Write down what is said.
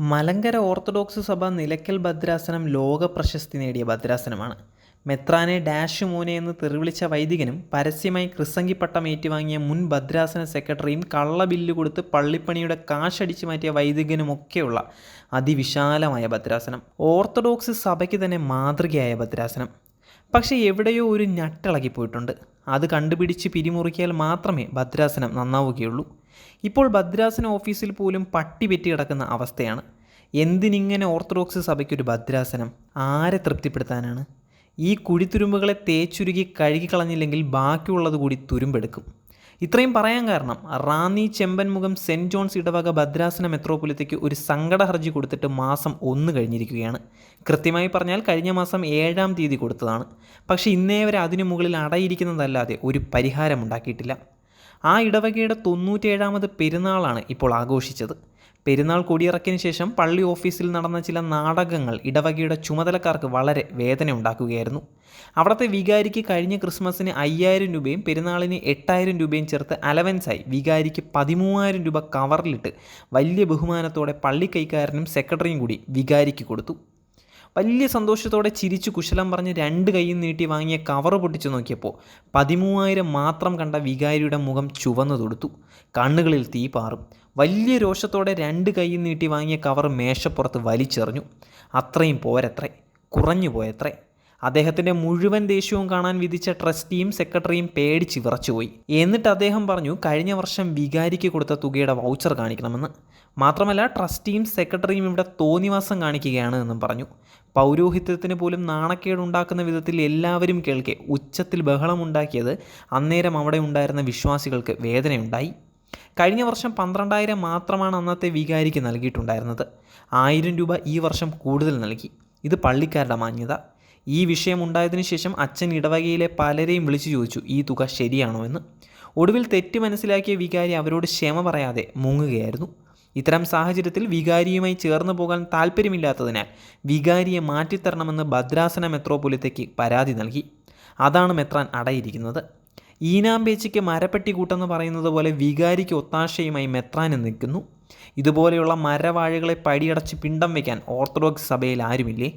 Malankara orthodox സഭ നിലയ്ക്കൽ ഭദ്രാസനം ലോക പ്രശസ്തി നേടിയ ഭദ്രാസനമാണ്. മെത്രാനെ ഡാഷ് മോനെ എന്ന് തെറിവിളിച്ച വൈദികനും പരസ്യമായി ക്രിസംഗി പട്ടം ഏറ്റുവാങ്ങിയ മുൻ ഭദ്രാസന സെക്രട്ടറിയും കള്ള ബില്ല് കൊടുത്ത് പള്ളിപ്പണിയുടെ കാശടിച്ചു മാറ്റിയ വൈദികനുമൊക്കെയുള്ള അതിവിശാലമായ ഭദ്രാസനം. ഓർത്തഡോക്സ് സഭയ്ക്ക് തന്നെ മാതൃകയായ ഭദ്രാസനം. പക്ഷേ എവിടെയോ ഒരു ഞട്ടിളകിപ്പോയിട്ടുണ്ട് അത് കണ്ടുപിടിച്ച് പിരിമുറുക്കിയാൽ മാത്രമേ ഭദ്രാസനം നന്നാവുകയുള്ളൂ. ഇപ്പോൾ ഭദ്രാസന ഓഫീസിൽ പോലും പട്ടി പെറ്റി കിടക്കുന്ന അവസ്ഥയാണ്. എന്തിനിങ്ങനെ ഓർത്തഡോക്സ് സഭയ്ക്കൊരു ഭദ്രാസനം? ആരെ തൃപ്തിപ്പെടുത്താനാണ്? ഈ കുഴിത്തുരുമ്പുകളെ തേച്ചുരുകി കഴുകിക്കളഞ്ഞില്ലെങ്കിൽ ബാക്കിയുള്ളത് കൂടി തുരുമ്പെടുക്കും. ഇത്രയും പറയാൻ കാരണം റാന്നി ചെമ്പൻമുഖം സെന്റ് ജോൺസ് ഇടവക ഭദ്രാസന മെത്രോപൊലിത്തയ്ക്ക് ഒരു സങ്കട ഹർജി കൊടുത്തിട്ട് മാസം ഒന്ന് കഴിഞ്ഞിരിക്കുകയാണ്. കൃത്യമായി പറഞ്ഞാൽ കഴിഞ്ഞ മാസം ഏഴാം തീയതി കൊടുത്തതാണ്. പക്ഷേ ഇന്നേ വരെ അതിനു മുകളിൽ അടയിരിക്കുന്നതല്ലാതെ ഒരു പരിഹാരം ഉണ്ടാക്കിയിട്ടില്ല. ആ ഇടവകയുടെ തൊണ്ണൂറ്റേഴാമത് പെരുന്നാളാണ് ഇപ്പോൾ ആഘോഷിച്ചത്. പെരുന്നാൾ കൊടിയിറക്കിയതിനു ശേഷം പള്ളി ഓഫീസിൽ നടന്ന ചില നാടകങ്ങൾ ഇടവകയുടെ ചുമതലക്കാർക്ക് വളരെ വേദന ഉണ്ടാക്കുകയായിരുന്നു. അവിടുത്തെ വികാരിക്ക് കഴിഞ്ഞ ക്രിസ്മസിന് അയ്യായിരം രൂപയും പെരുന്നാളിന് എട്ടായിരം രൂപയും ചേർത്ത് അലവൻസായി വികാരിക്ക് പതിമൂവായിരം രൂപ കവറിലിട്ട് വലിയ ബഹുമാനത്തോടെ പള്ളി കൈക്കാരനും സെക്രട്ടറിയും കൂടി വികാരിക്ക് കൊടുത്തു. വലിയ സന്തോഷത്തോടെ ചിരിച്ചു കുശലം പറഞ്ഞ് രണ്ട് കൈയും നീട്ടി വാങ്ങിയ കവർ പൊട്ടിച്ചു നോക്കിയപ്പോൾ പതിമൂവായിരം മാത്രം കണ്ട വികാരിയുടെ മുഖം ചുവന്നു തൊടുത്തു കണ്ണുകളിൽ തീ പാറും. വലിയ രോഷത്തോടെ രണ്ട് കൈയും നീട്ടി വാങ്ങിയ കവർ മേശപ്പുറത്ത് വലിച്ചെറിഞ്ഞു. അത്രയും പോരത്രേ കുറഞ്ഞു പോയത്രേ. അദ്ദേഹത്തിന്റെ മുഴുവൻ ദേഷ്യവും കാണാൻ വിധിച്ച ട്രസ്റ്റിയും സെക്രട്ടറിയും പേടിച്ച് വിറച്ചുപോയി. എന്നിട്ട് അദ്ദേഹം പറഞ്ഞു കഴിഞ്ഞ വർഷം വികാരിക്ക് കൊടുത്ത തുകയുടെ വൗച്ചർ കാണിക്കണമെന്ന്. മാത്രമല്ല ട്രസ്റ്റിയും സെക്രട്ടറിയും ഇവിടെ തോന്നിവാസം കാണിക്കുകയാണ് എന്നും പറഞ്ഞു. പൗരോഹിത്യത്തിന് പോലും നാണക്കേടുണ്ടാക്കുന്ന വിധത്തിൽ എല്ലാവരും കേൾക്കെ ഉച്ചത്തിൽ ബഹളമുണ്ടാക്കിയത് അന്നേരം അവിടെ ഉണ്ടായിരുന്ന വിശ്വാസികൾക്ക് വേദനയുണ്ടായി. കഴിഞ്ഞ വർഷം പന്ത്രണ്ടായിരം മാത്രമാണ് അന്നത്തെ വികാരിക്ക് നൽകിയിട്ടുണ്ടായിരുന്നത്. ആയിരം രൂപ ഈ വർഷം കൂടുതൽ നൽകി. ഇത് പള്ളിക്കാരുടെ മാന്യത. ഈ വിഷയം ഉണ്ടായതിനു ശേഷം അച്ഛൻ ഇടവകയിലെ പലരെയും വിളിച്ചു ചോദിച്ചു ഈ തുക ശരിയാണോ? എന്ന്. ഒടുവിൽ തെറ്റ് മനസ്സിലാക്കിയ വികാരി അവരോട് ക്ഷമ പറയാതെ മുങ്ങുകയായിരുന്നു. ഇത്തരം സാഹചര്യത്തിൽ വികാരിയുമായി ചേർന്നു പോകാൻ താല്പര്യമില്ലാത്തതിനാൽ വികാരിയെ മാറ്റിത്തരണമെന്ന് ഭദ്രാസന മെത്രോപൊലിത്തയ്ക്ക് പരാതി നൽകി. അതാണ് മെത്രാൻ അടയിരിക്കുന്നത്. ഈനാമ്പേച്ചിക്ക് മരപ്പെട്ടി കൂട്ടെന്ന് പറയുന്നത് പോലെ വികാരിക്ക് ഒത്താശയുമായി മെത്രാന് നിൽക്കുന്നു. ഇതുപോലെയുള്ള മരവാഴകളെ പടിയടച്ച് പിണ്ടം വയ്ക്കാൻ ഓർത്തഡോക്സ് സഭയിൽ ആരുമില്ലേ?